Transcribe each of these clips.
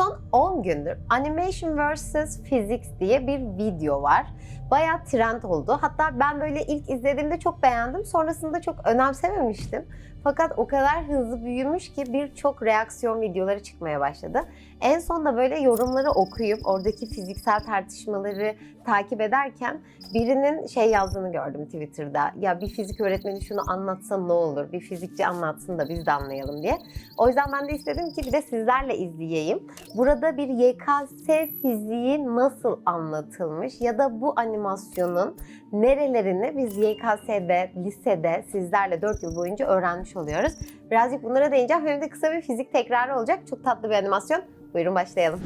Son 10 gündür Animation vs. Physics diye bir video var. Bayağı trend oldu. Hatta ben böyle ilk izlediğimde çok beğendim. Sonrasında çok önemsememiştim. Fakat o kadar hızlı büyümüş ki birçok reaksiyon videoları çıkmaya başladı. En son da böyle yorumları okuyup oradaki fiziksel tartışmaları takip ederken birinin şey yazdığını gördüm Twitter'da. Ya bir fizik öğretmeni şunu anlatsa ne olur? Bir fizikçi anlatsın da biz de anlayalım diye. O yüzden ben de istedim ki bir de sizlerle izleyeyim. Burada bir YKS fiziği nasıl anlatılmış ya da bu animasyonun nerelerini biz YKS'de, lisede sizlerle 4 yıl boyunca öğrenmiş oluyoruz. Birazcık bunlara değineceğim. Hem de kısa bir fizik tekrarı olacak. Çok tatlı bir animasyon. Buyurun başlayalım.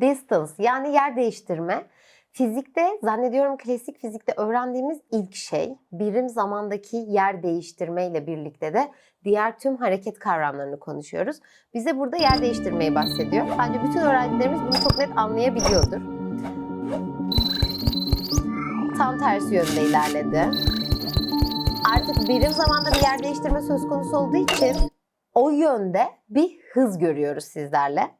Distance yani yer değiştirme. Fizikte zannediyorum klasik fizikte öğrendiğimiz ilk şey birim zamandaki yer değiştirme ile birlikte de diğer tüm hareket kavramlarını konuşuyoruz. Bize burada yer değiştirmeyi bahsediyor. Bence bütün öğrencilerimiz bunu çok net anlayabiliyordur. Tam tersi yönde ilerledi. Artık birim zamanda bir yer değiştirme söz konusu olduğu için o yönde bir hız görüyoruz sizlerle.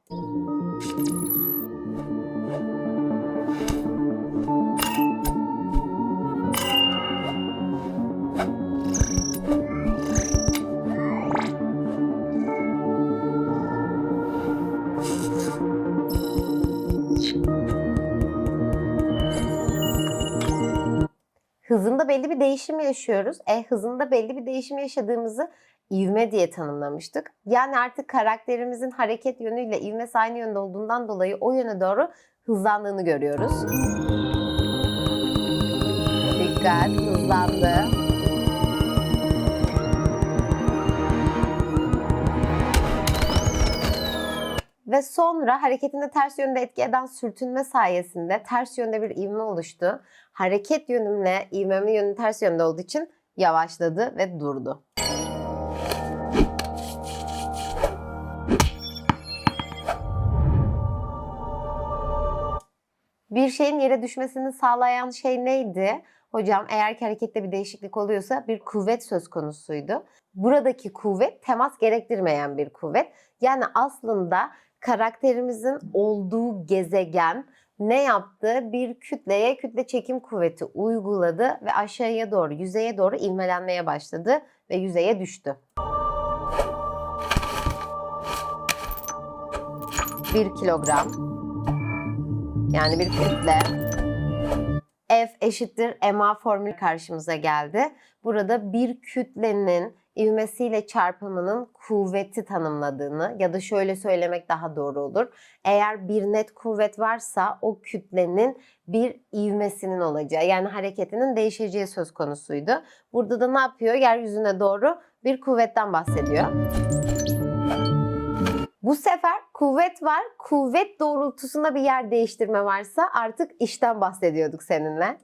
Hızında belli bir değişim yaşıyoruz. E hızında belli bir değişim yaşadığımızı ivme diye tanımlamıştık. Yani artık karakterimizin hareket yönüyle ivmesi aynı yönde olduğundan dolayı o yöne doğru hızlandığını görüyoruz. Dikkat, hızlandı. Ve sonra hareketinde ters yönde etki eden sürtünme sayesinde ters yönde bir ivme oluştu. Hareket yönümle ivmemin yönü ters yönde olduğu için yavaşladı ve durdu. Bir şeyin yere düşmesini sağlayan şey neydi? Hocam eğer ki harekette bir değişiklik oluyorsa bir kuvvet söz konusuydu. Buradaki kuvvet temas gerektirmeyen bir kuvvet. Yani aslında karakterimizin olduğu gezegen ne yaptı? Bir kütleye kütle çekim kuvveti uyguladı ve aşağıya doğru, yüzeye doğru ivmelenmeye başladı ve yüzeye düştü. Bir kilogram yani bir kütle F eşittir ma formülü karşımıza geldi. Burada bir kütlenin ivmesiyle çarpımının kuvveti tanımladığını ya da şöyle söylemek daha doğru olur. Eğer bir net kuvvet varsa o kütlenin bir ivmesinin olacağı yani hareketinin değişeceği söz konusuydu. Burada da ne yapıyor? Yeryüzüne doğru bir kuvvetten bahsediyor. Bu sefer kuvvet var. Kuvvet doğrultusunda bir yer değiştirme varsa artık işten bahsediyorduk seninle.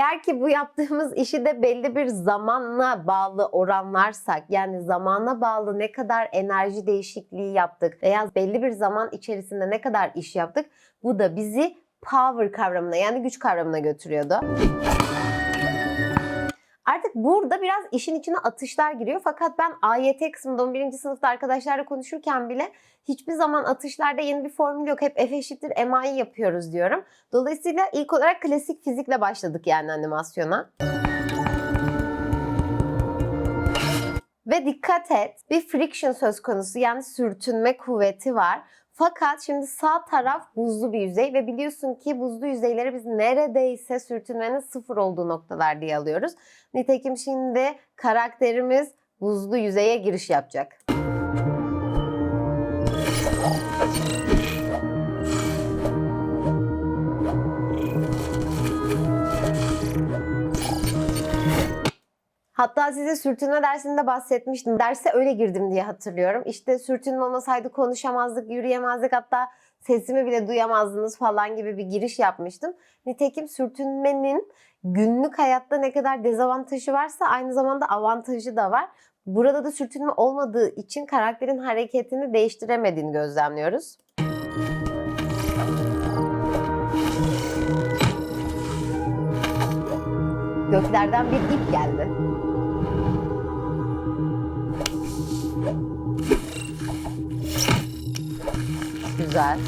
Eğer ki bu yaptığımız işi de belli bir zamanla bağlı oranlarsak yani zamana bağlı ne kadar enerji değişikliği yaptık veya belli bir zaman içerisinde ne kadar iş yaptık bu da bizi power kavramına yani güç kavramına götürüyordu. Artık burada biraz işin içine atışlar giriyor. Fakat ben AYT kısmında 11. sınıfta arkadaşlarla konuşurken bile hiçbir zaman atışlarda yeni bir formül yok. Hep F eşittir MA'yı yapıyoruz diyorum. Dolayısıyla ilk olarak klasik fizikle başladık yani animasyona. Ve dikkat et bir friction söz konusu yani sürtünme kuvveti var. Fakat şimdi sağ taraf buzlu bir yüzey ve biliyorsun ki buzlu yüzeyleri biz neredeyse sürtünmenin sıfır olduğu noktalar diye alıyoruz. Nitekim şimdi karakterimiz buzlu yüzeye giriş yapacak. Hatta size sürtünme dersinde bahsetmiştim. Derse öyle girdim diye hatırlıyorum. İşte sürtünme olmasaydı konuşamazdık, yürüyemezdik hatta sesimi bile duyamazdınız falan gibi bir giriş yapmıştım. Nitekim sürtünmenin günlük hayatta ne kadar dezavantajı varsa aynı zamanda avantajı da var. Burada da sürtünme olmadığı için karakterin hareketini değiştiremediğini gözlemliyoruz. Göklerden bir ip geldi. Güzel.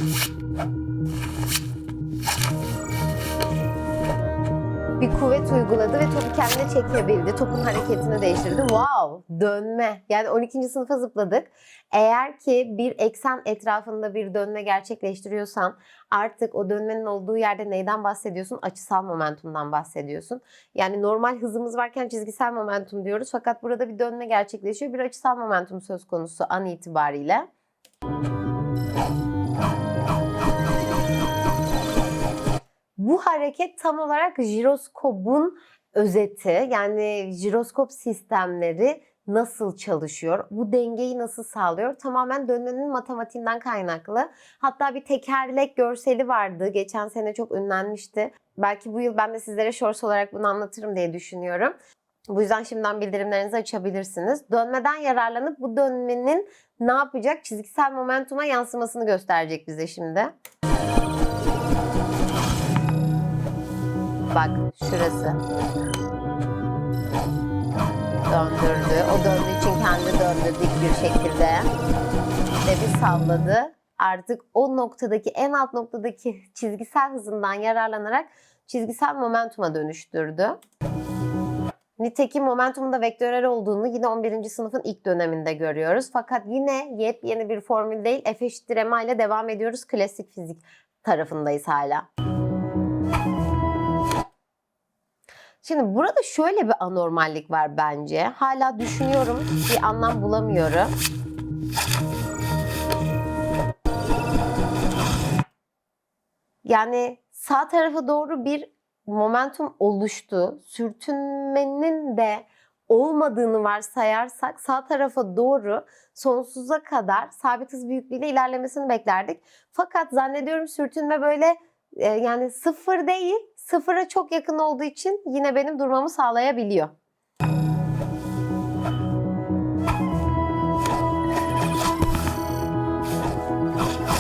Bir kuvvet uyguladı ve topu kendine çekebildi. Topun hareketini değiştirdi. Wow! Dönme. Yani 12. sınıfa zıpladık. Eğer ki bir eksen etrafında bir dönme gerçekleştiriyorsan artık o dönmenin olduğu yerde neyden bahsediyorsun? Açısal momentumdan bahsediyorsun. Yani normal hızımız varken çizgisel momentum diyoruz. Fakat burada bir dönme gerçekleşiyor. Bir açısal momentum söz konusu an itibariyle. Bu hareket tam olarak jiroskopun özeti. Yani jiroskop sistemleri nasıl çalışıyor? Bu dengeyi nasıl sağlıyor? Tamamen dönmenin matematiğinden kaynaklı. Hatta bir tekerlek görseli vardı. Geçen sene çok ünlenmişti. Belki bu yıl ben de sizlere shorts olarak bunu anlatırım diye düşünüyorum. Bu yüzden şimdiden bildirimlerinizi açabilirsiniz. Dönmeden yararlanıp bu dönmenin ne yapacak? Çizgisel momentuma yansımasını gösterecek bize şimdi. Bak şurası. Döndürdü. O döndüğü için kendi döndü dik bir şekilde. Ve bir salladı. Artık o noktadaki en alt noktadaki çizgisel hızından yararlanarak çizgisel momentuma dönüştürdü. Nitekim momentumun da vektörel olduğunu yine 11. sınıfın ilk döneminde görüyoruz. Fakat yine yepyeni bir formül değil F eşittir ile devam ediyoruz. Klasik fizik tarafındayız hala. Şimdi burada şöyle bir anormallik var bence. Hala düşünüyorum, bir anlam bulamıyorum. Yani sağ tarafa doğru bir momentum oluştu. Sürtünmenin de olmadığını varsayarsak sağ tarafa doğru sonsuza kadar sabit hız büyüklüğüyle ilerlemesini beklerdik. Fakat zannediyorum sürtünme böyle e, yani sıfır değil, sıfıra çok yakın olduğu için yine benim durmamı sağlayabiliyor.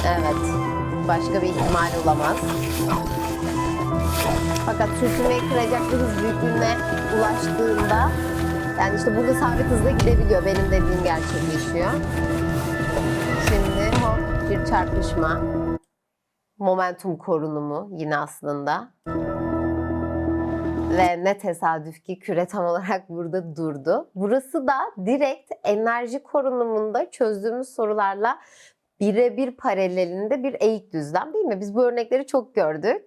Evet, başka bir ihtimal olamaz. Fakat sürtünmeyi kıracak bir hız büyüklüğüne ulaştığında yani işte burada sabit hızla gidebiliyor. Benim dediğim gerçekleşiyor. Şimdi hop bir çarpışma. Momentum korunumu yine aslında. Ve ne tesadüf ki küre tam olarak burada durdu. Burası da direkt enerji korunumunda çözdüğümüz sorularla birebir paralelinde bir eğik düzlem değil mi? Biz bu örnekleri çok gördük.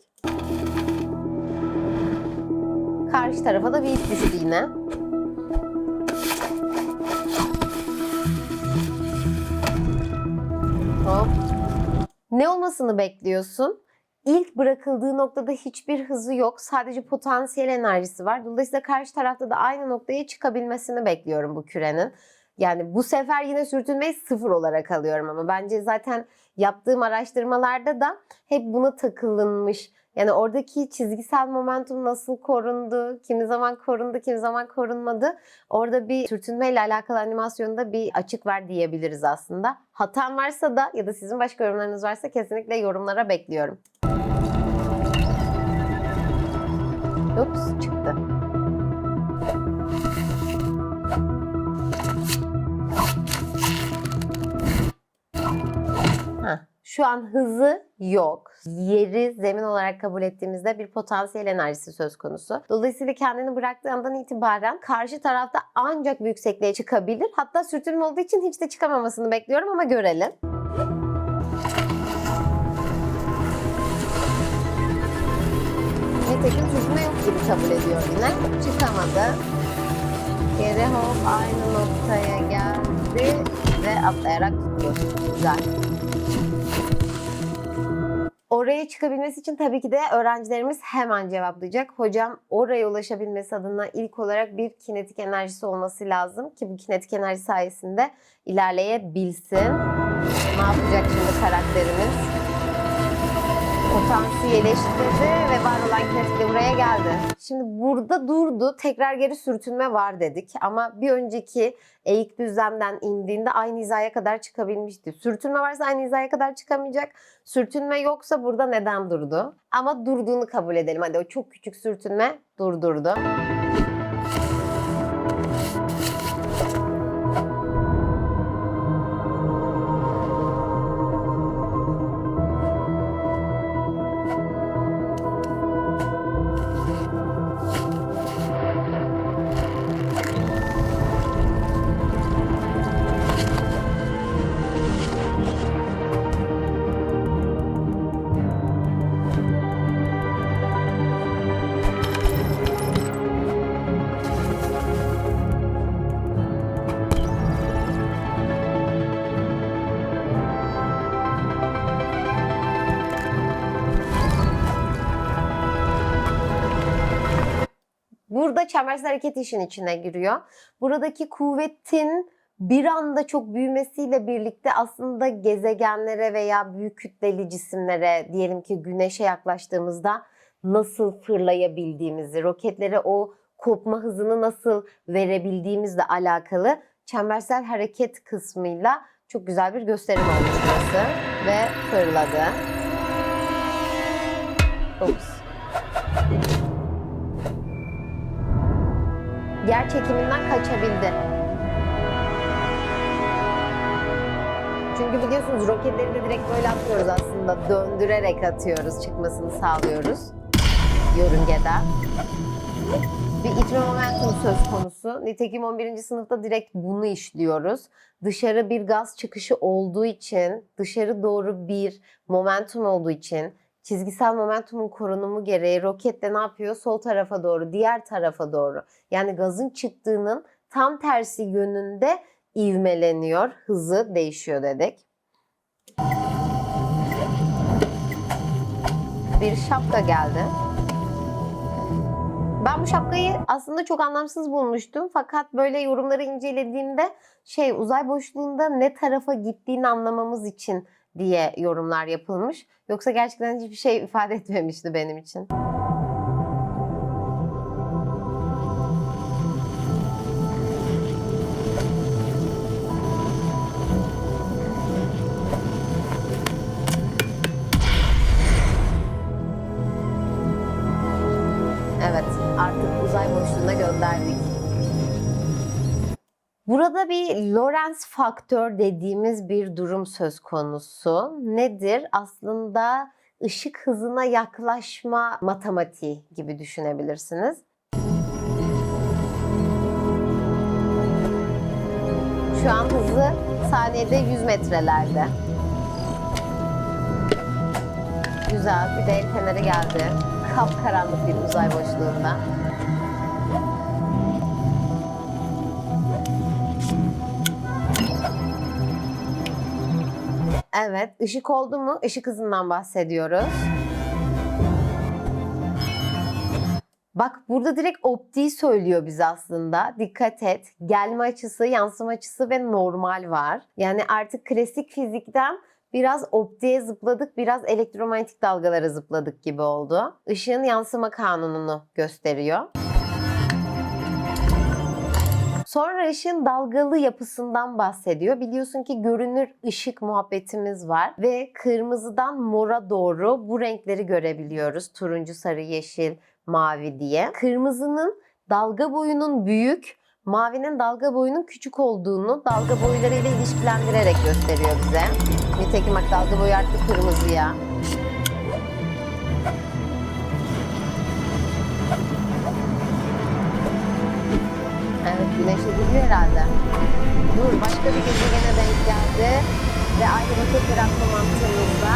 Karşı tarafa da bir ip düştü yine. Hop. Ne olmasını bekliyorsun? İlk bırakıldığı noktada hiçbir hızı yok. Sadece potansiyel enerjisi var. Dolayısıyla karşı tarafta da aynı noktaya çıkabilmesini bekliyorum bu kürenin. Yani bu sefer yine sürtünmeyi sıfır olarak alıyorum ama bence zaten yaptığım araştırmalarda da hep buna takılınmış. Yani oradaki çizgisel momentum nasıl korundu, kimi zaman korundu, kimi zaman korunmadı. Orada bir sürtünmeyle alakalı animasyonda bir açık var diyebiliriz aslında. Hatam varsa da ya da sizin başka yorumlarınız varsa kesinlikle yorumlara bekliyorum. Ups çıktı. Şu an hızı yok. Yeri zemin olarak kabul ettiğimizde bir potansiyel enerjisi söz konusu. Dolayısıyla kendini bıraktığı andan itibaren karşı tarafta ancak bir yüksekliğe çıkabilir. Hatta sürtünme olduğu için hiç de çıkamamasını bekliyorum ama görelim. Nitekim sürtünme yok gibi kabul ediyor yine. Çıkamadı. Geri hop aynı noktaya geldi ve atlayarak tuttu. Güzel. Oraya çıkabilmesi için tabii ki de öğrencilerimiz hemen cevaplayacak. Hocam oraya ulaşabilmesi adına ilk olarak bir kinetik enerjisi olması lazım ki bu kinetik enerji sayesinde ilerleyebilsin. Ne yapacak şimdi karakterimiz? Potansiyelleştirdi ve var olan kinetikle buraya geldi. Şimdi burada durdu, tekrar geri sürtünme var dedik. Ama bir önceki eğik düzlemden indiğinde aynı hizaya kadar çıkabilmişti. Sürtünme varsa aynı hizaya kadar çıkamayacak. Sürtünme yoksa burada neden durdu? Ama durduğunu kabul edelim. Hadi o çok küçük sürtünme durdurdu. Çembersel hareket işin içine giriyor. Buradaki kuvvetin bir anda çok büyümesiyle birlikte aslında gezegenlere veya büyük kütleli cisimlere diyelim ki güneşe yaklaştığımızda nasıl fırlayabildiğimizi, roketlere o kopma hızını nasıl verebildiğimizle alakalı çembersel hareket kısmıyla çok güzel bir gösterim olmuş burası ve fırladı. Ops. Yer çekiminden kaçabildi. Çünkü biliyorsunuz roketleri de direkt böyle atmıyoruz aslında. Döndürerek atıyoruz, çıkmasını sağlıyoruz. Yörüngeden. Bir itme momentum söz konusu. Nitekim 11. sınıfta direkt bunu işliyoruz. Dışarı bir gaz çıkışı olduğu için, dışarı doğru bir momentum olduğu için çizgisel momentumun korunumu gereği roketle ne yapıyor? Sol tarafa doğru, diğer tarafa doğru. Yani gazın çıktığının tam tersi yönünde ivmeleniyor. Hızı değişiyor dedik. Bir şapka geldi. Ben bu şapkayı aslında çok anlamsız bulmuştum. Fakat böyle yorumları incelediğimde şey uzay boşluğunda ne tarafa gittiğini anlamamız için diye yorumlar yapılmış. Yoksa gerçekten hiçbir şey ifade etmemişti benim için. Burada bir Lorentz faktör dediğimiz bir durum söz konusu. Nedir? Aslında ışık hızına yaklaşma matematiği gibi düşünebilirsiniz. Şu an hızı saniyede 100 metrelerde. Güzel. Bir de el feneri geldi. Kapkaranlık bir uzay boşluğunda. Evet, ışık oldu mu? Işık hızından bahsediyoruz. Bak burada direkt optiği söylüyor bize aslında. Dikkat et. Gelme açısı, yansıma açısı ve normal var. Yani artık klasik fizikten biraz optiğe zıpladık, biraz elektromanyetik dalgalara zıpladık gibi oldu. Işığın yansıma kanununu gösteriyor. Sonra ışığın dalgalı yapısından bahsediyor. Biliyorsun ki görünür ışık muhabbetimiz var ve kırmızıdan mora doğru bu renkleri görebiliyoruz. Turuncu, sarı, yeşil, mavi diye. Kırmızının dalga boyunun büyük, mavinin dalga boyunun küçük olduğunu dalga boylarıyla ilişkilendirerek gösteriyor bize. Nitekim bak dalga boyu arttı kırmızıya. Evet güneşe gidiyor herhalde. Dur başka bir gezegene denk geldi. Ve aynı roket yaratma mantığımızda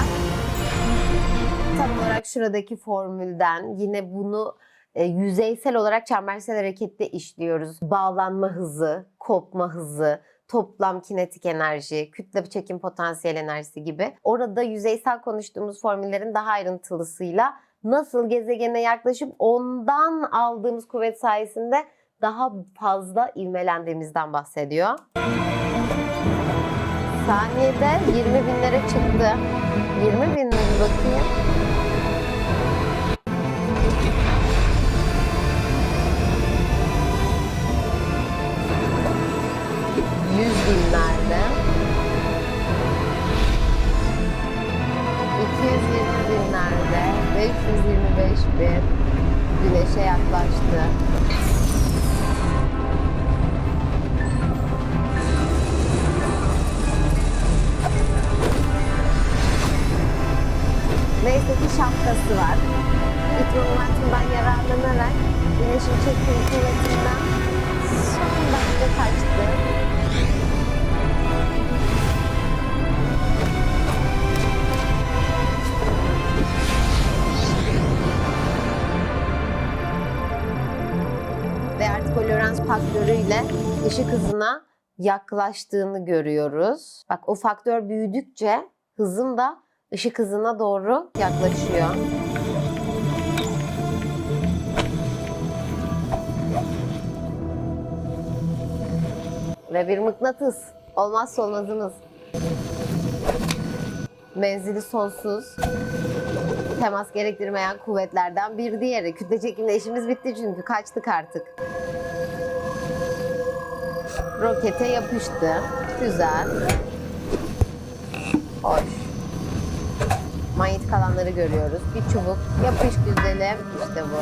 tam olarak şuradaki formülden yine bunu e, yüzeysel olarak çembersel harekette işliyoruz. Bağlanma hızı, kopma hızı, toplam kinetik enerji, kütle çekim potansiyel enerjisi gibi. Orada yüzeysel konuştuğumuz formüllerin daha ayrıntılısıyla nasıl gezegene yaklaşıp ondan aldığımız kuvvet sayesinde daha fazla ivmelendiğimizden bahsediyor. Saniyede 20 binlere çıktı. 20 bin mi bakayım? Yüz binler. Işık hızına yaklaştığını görüyoruz. Bak o faktör büyüdükçe hızım da ışık hızına doğru yaklaşıyor. Ve bir mıknatıs. Olmazsa olmazımız. Menzili sonsuz. Temas gerektirmeyen kuvvetlerden bir diğeri. Kütle çekimle işimiz bitti çünkü kaçtık artık. Rokete yapıştı. Güzel. Hoş. Manyetik alanları görüyoruz. Bir çubuk. Yapış güzelim. İşte bu.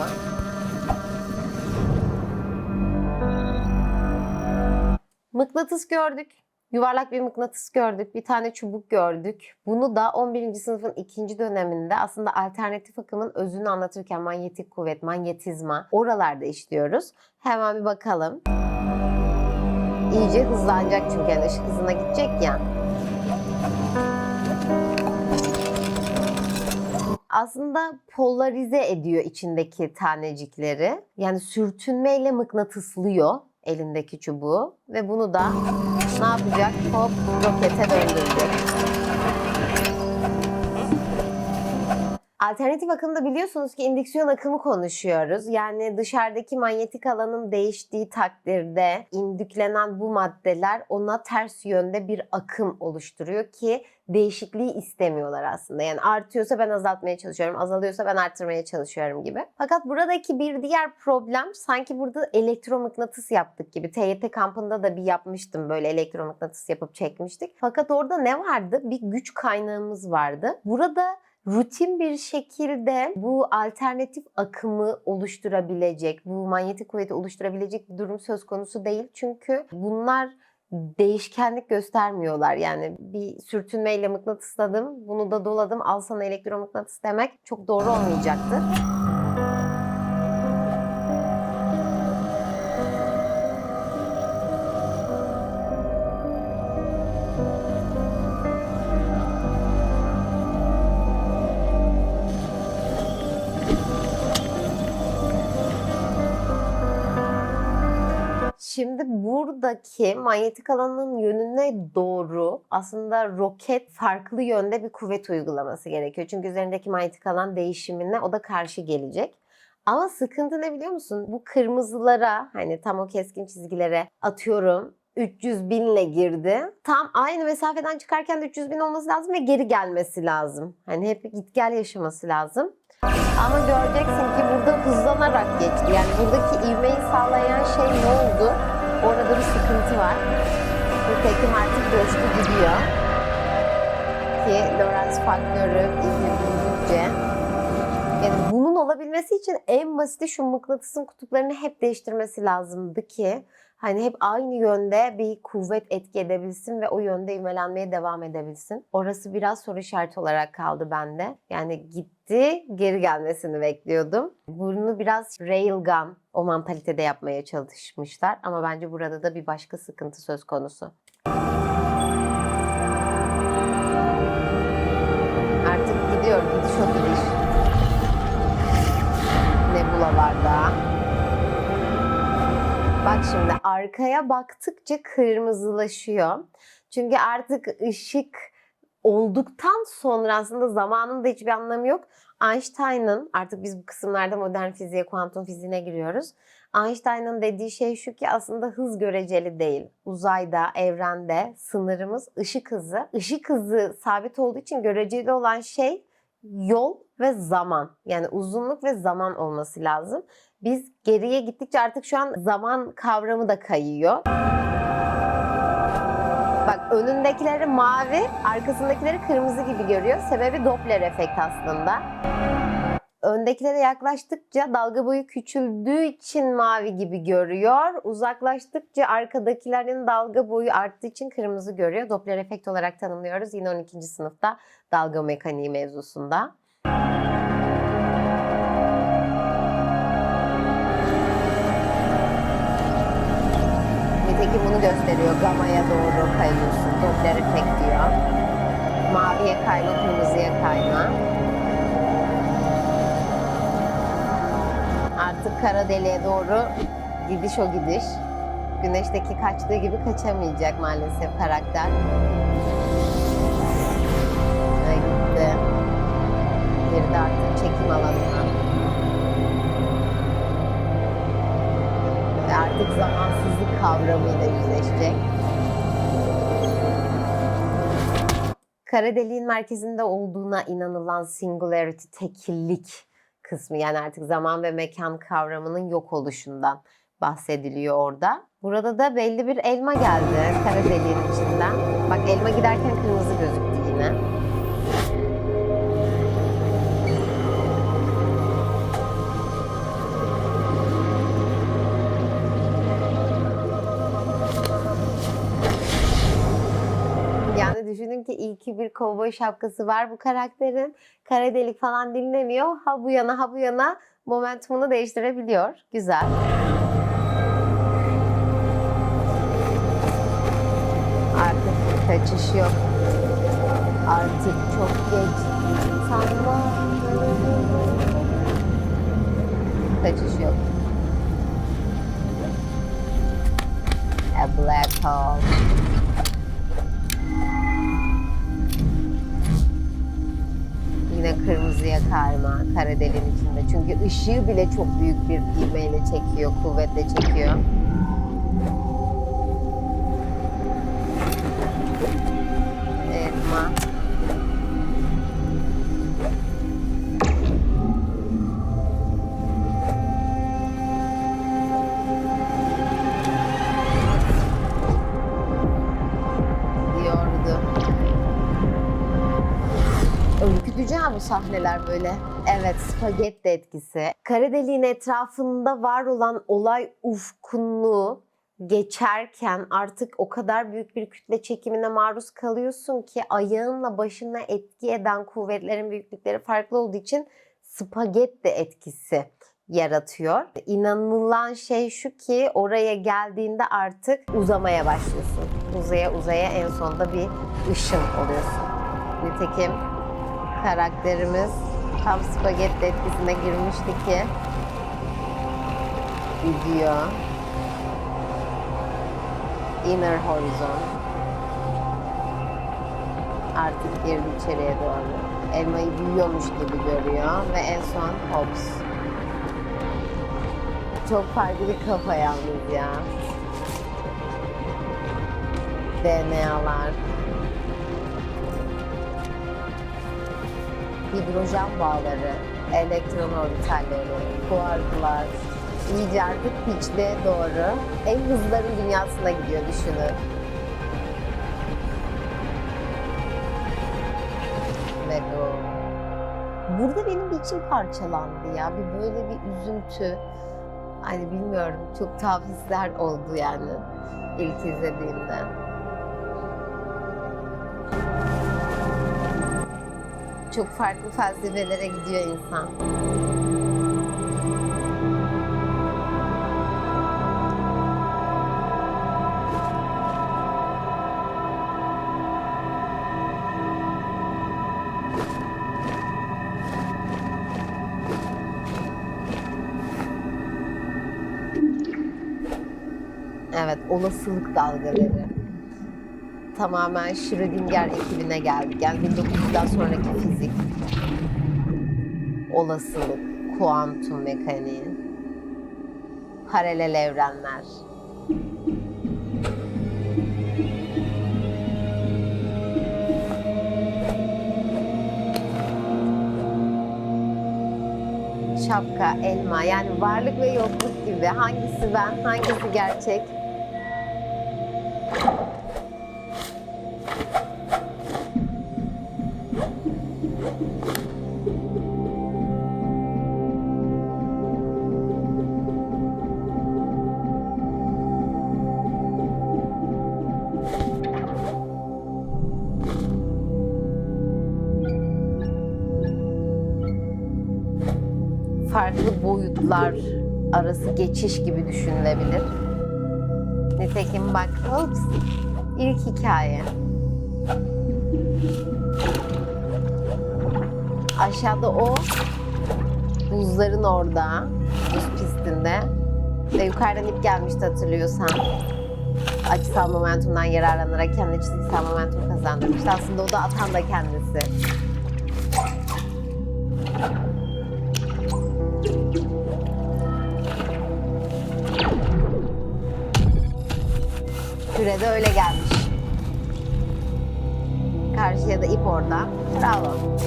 Mıknatıs gördük. Yuvarlak bir mıknatıs gördük. Bir tane çubuk gördük. Bunu da 11. sınıfın ikinci döneminde aslında alternatif akımın özünü anlatırken manyetik kuvvet, manyetizma oralarda işliyoruz. Hemen bir bakalım. İyice hızlanacak çünkü yani ışık hızına gidecek ya. aslında polarize ediyor içindeki tanecikleri. Yani sürtünmeyle mıknatıslıyor elindeki çubuğu ve bunu da ne yapacak? Hop rokete döndürecek. Alternatif akımda biliyorsunuz ki indüksiyon akımı konuşuyoruz. Yani dışarıdaki manyetik alanın değiştiği takdirde indüklenen bu maddeler ona ters yönde bir akım oluşturuyor ki değişikliği istemiyorlar aslında. Yani artıyorsa ben azaltmaya çalışıyorum, azalıyorsa ben arttırmaya çalışıyorum gibi. Fakat buradaki bir diğer problem sanki burada elektromıknatıs yaptık gibi. TYT kampında da bir yapmıştım böyle elektromıknatıs yapıp çekmiştik. Fakat orada ne vardı? Bir güç kaynağımız vardı. Burada rutin bir şekilde bu alternatif akımı oluşturabilecek, bu manyetik kuvveti oluşturabilecek bir durum söz konusu değil. Çünkü bunlar değişkenlik göstermiyorlar. Yani bir sürtünmeyle mıknatısladım, bunu da doladım, al sana elektromıknatıs demek çok doğru olmayacaktır. Şimdi buradaki manyetik alanın yönüne doğru aslında roket farklı yönde bir kuvvet uygulaması gerekiyor. Çünkü üzerindeki manyetik alan değişimine o da karşı gelecek. Ama sıkıntı ne biliyor musun? Bu kırmızılara hani tam o keskin çizgilere atıyorum 300 binle girdi. Tam aynı mesafeden çıkarken de 300 bin olması lazım ve geri gelmesi lazım. Hani hep git gel yaşaması lazım. Ama göreceksin ki burada hızlanarak geçti. Yani buradaki ivmeyi sağlayan şey ne oldu? Orada bir sıkıntı var. Nitekim artık coştu gidiyor. Ki Lorentz faktörü büyüdükçe. Yani bunun olabilmesi için en basiti şu mıknatısın kutuplarını hep değiştirmesi lazımdı ki hani hep aynı yönde bir kuvvet etki edebilsin ve o yönde ivmelenmeye devam edebilsin. Orası biraz soru işareti olarak kaldı bende. Yani gitti, geri gelmesini bekliyordum. Bunu biraz railgun o mantalitede yapmaya çalışmışlar ama bence burada da bir başka sıkıntı söz konusu. Artık gidiyor, gidiş o gidiş. Nebulalarda. Bak şimdi arkaya baktıkça kırmızılaşıyor. Çünkü artık ışık olduktan sonra aslında zamanın da hiçbir anlamı yok. Einstein'ın artık biz bu kısımlarda modern fiziğe, kuantum fiziğine giriyoruz. Einstein'ın dediği şey şu ki aslında hız göreceli değil. Uzayda, evrende sınırımız ışık hızı. Işık hızı sabit olduğu için göreceli olan şey yol ve zaman. Yani uzunluk ve zaman olması lazım. Biz geriye gittikçe artık şu an zaman kavramı da kayıyor. Önündekileri mavi, arkasındakileri kırmızı gibi görüyor. Sebebi Doppler efekt aslında. Öndekilere yaklaştıkça dalga boyu küçüldüğü için mavi gibi görüyor. Uzaklaştıkça arkadakilerin dalga boyu arttığı için kırmızı görüyor. Doppler efekt olarak tanımlıyoruz yine 12. sınıfta dalga mekaniği mevzusunda. Nitekim bunu gösteriyor. Gama'ya doğru kayıyorsun. Doppler efekt diyor. Maviye kayma, kırmızıya kayma. Artık kara deliğe doğru gidiş o gidiş. Güneşteki kaçtığı gibi kaçamayacak maalesef karakter. Ve gitti. Girdi artık çekim alanına. Ve artık zamansızlık kavramıyla yüzleşecek. Kara deliğin merkezinde olduğuna inanılan singularity, tekillik kısmı yani artık zaman ve mekan kavramının yok oluşundan bahsediliyor orada. Burada da belli bir elma geldi kara deliğin içinden. Bak elma giderken kırmızı gözüktü düşünün ki iyi ki bir kovboy şapkası var bu karakterin. Kara delik falan dinlemiyor. Ha bu yana ha bu yana momentumunu değiştirebiliyor. Güzel. Artık kaçış yok. Artık çok geç. Sanma. Kaçış yok. A black hole. Yine kırmızıya kayma kara deliğin içinde. Çünkü ışığı bile çok büyük bir ivmeyle çekiyor, kuvvetle çekiyor. Bu sahneler böyle. Evet, spagetti etkisi. Kara deliğin etrafında var olan olay ufkunu geçerken artık o kadar büyük bir kütle çekimine maruz kalıyorsun ki ayağınla başına etki eden kuvvetlerin büyüklükleri farklı olduğu için spagetti etkisi yaratıyor. İnanılan şey şu ki oraya geldiğinde artık uzamaya başlıyorsun. Uzaya uzaya en sonunda bir ışın oluyorsun. Nitekim karakterimiz tam spagetti etkisine girmişti ki gidiyor. Inner Horizon. Artık girdi içeriye doğru. Elmayı büyüyormuş gibi görüyor ve en son hops. Çok farklı bir kafa yalnız ya. DNA'lar. Hidrojen bağları, elektron orbitalleri, kuarklar, iyice artık hiçliğe doğru en hızların dünyasına gidiyor düşünün. Bu. Burada benim bir parçalandı ya. Bir böyle bir üzüntü. Hani bilmiyorum çok tuhaf hisler oldu yani ilk izlediğimde. Çok farklı felsefelere gidiyor insan. Evet, olasılık dalgaları tamamen Schrödinger ekibine geldik. Yani 1900'den sonraki fizik, olasılık, kuantum mekaniği, paralel evrenler. Şapka, elma yani varlık ve yokluk gibi hangisi ben, hangisi gerçek farklı boyutlar arası geçiş gibi düşünülebilir. Nitekim bak, ups, ilk hikaye. Aşağıda o, buzların orada, buz pistinde ve yukarıdan ip gelmişti hatırlıyorsan. Açısal momentumdan yararlanarak kendi çizgisel momentum kazandırmıştı. Aslında o da atan da kendisi. Küre de öyle gelmiş. Karşıya da ip orada. Bravo.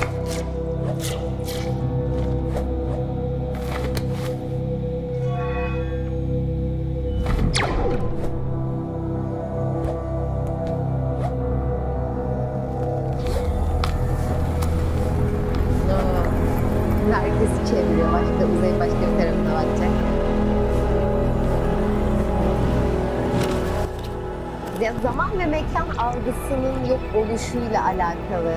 Ya zaman ve mekan algısının yok oluşuyla alakalı,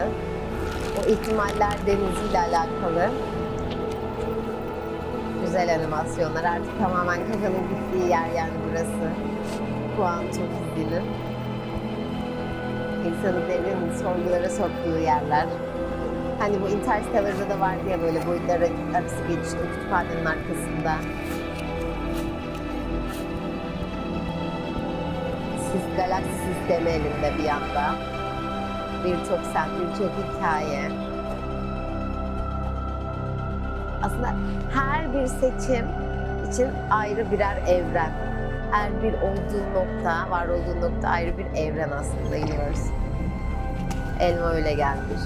o ihtimaller deniziyle alakalı güzel animasyonlar. Artık tamamen kafanın gittiği yer yani burası. Kuantum fiziğinin. İnsanı derin sorgulara soktuğu yerler. Hani bu Interstellar'da da vardı ya böyle boyutlar arası geçişli kütüphanenin arkasında. Galaksi sistemi elinde bir yanda. Birçok sen, birçok hikaye. Aslında her bir seçim için ayrı birer evren. Her bir olduğu nokta, var olduğu nokta ayrı bir evren aslında universe. Elma öyle gelmiş.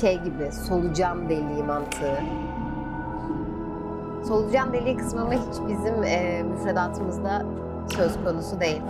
Şey gibi, solucan deliği mantığı. Solucan deliği kısmı hiç bizim e, müfredatımızda söz konusu değil.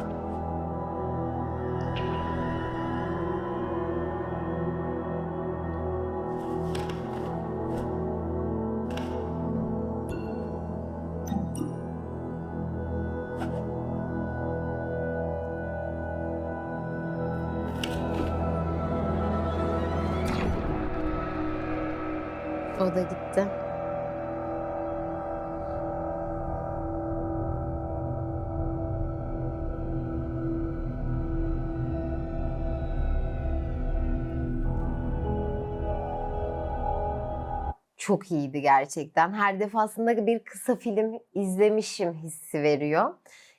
Çok iyiydi gerçekten. Her defasında bir kısa film izlemişim hissi veriyor.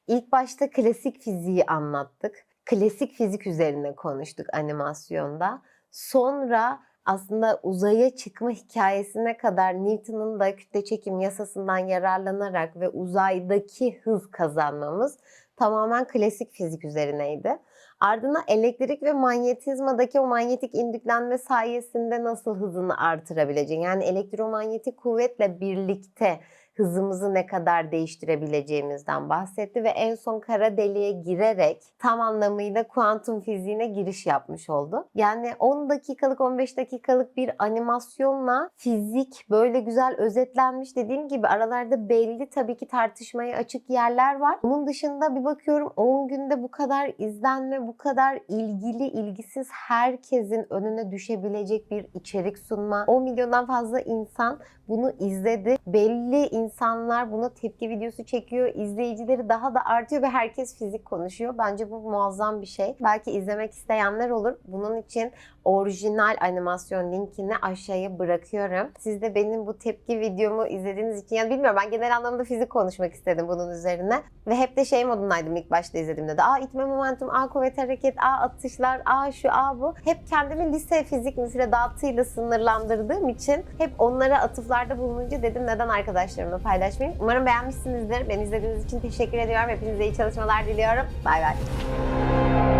İlk başta klasik fiziği anlattık. Klasik fizik üzerine konuştuk animasyonda. Sonra aslında uzaya çıkma hikayesine kadar Newton'un da kütle çekim yasasından yararlanarak ve uzaydaki hız kazanmamız tamamen klasik fizik üzerineydi. Ardından elektrik ve manyetizmadaki o manyetik indüklenme sayesinde nasıl hızını artırabileceğin yani elektromanyetik kuvvetle birlikte hızımızı ne kadar değiştirebileceğimizden bahsetti ve en son kara deliğe girerek tam anlamıyla kuantum fiziğine giriş yapmış oldu. Yani 10 dakikalık 15 dakikalık bir animasyonla fizik böyle güzel özetlenmiş dediğim gibi aralarda belli tabii ki tartışmaya açık yerler var. Bunun dışında bir bakıyorum 10 günde bu kadar izlenme, bu kadar ilgili, ilgisiz herkesin önüne düşebilecek bir içerik sunma. 10 milyondan fazla insan bunu izledi. Belli insanlar buna tepki videosu çekiyor. İzleyicileri daha da artıyor ve herkes fizik konuşuyor. Bence bu muazzam bir şey. Belki izlemek isteyenler olur. Bunun için orijinal animasyon linkini aşağıya bırakıyorum. Siz de benim bu tepki videomu izlediğiniz için yani bilmiyorum ben genel anlamda fizik konuşmak istedim bunun üzerine. Ve hep de şey modundaydım ilk başta izlediğimde de. Aa itme momentum, aa kuvvet hareket, aa atışlar, aa şu, aa bu. Hep kendimi lise fizik müfredatıyla sınırlandırdığım için hep onlara atıflarda bulununca dedim neden arkadaşlarımla paylaşmayayım. Umarım beğenmişsinizdir. Beni izlediğiniz için teşekkür ediyorum. Hepinize iyi çalışmalar diliyorum. Bay bay.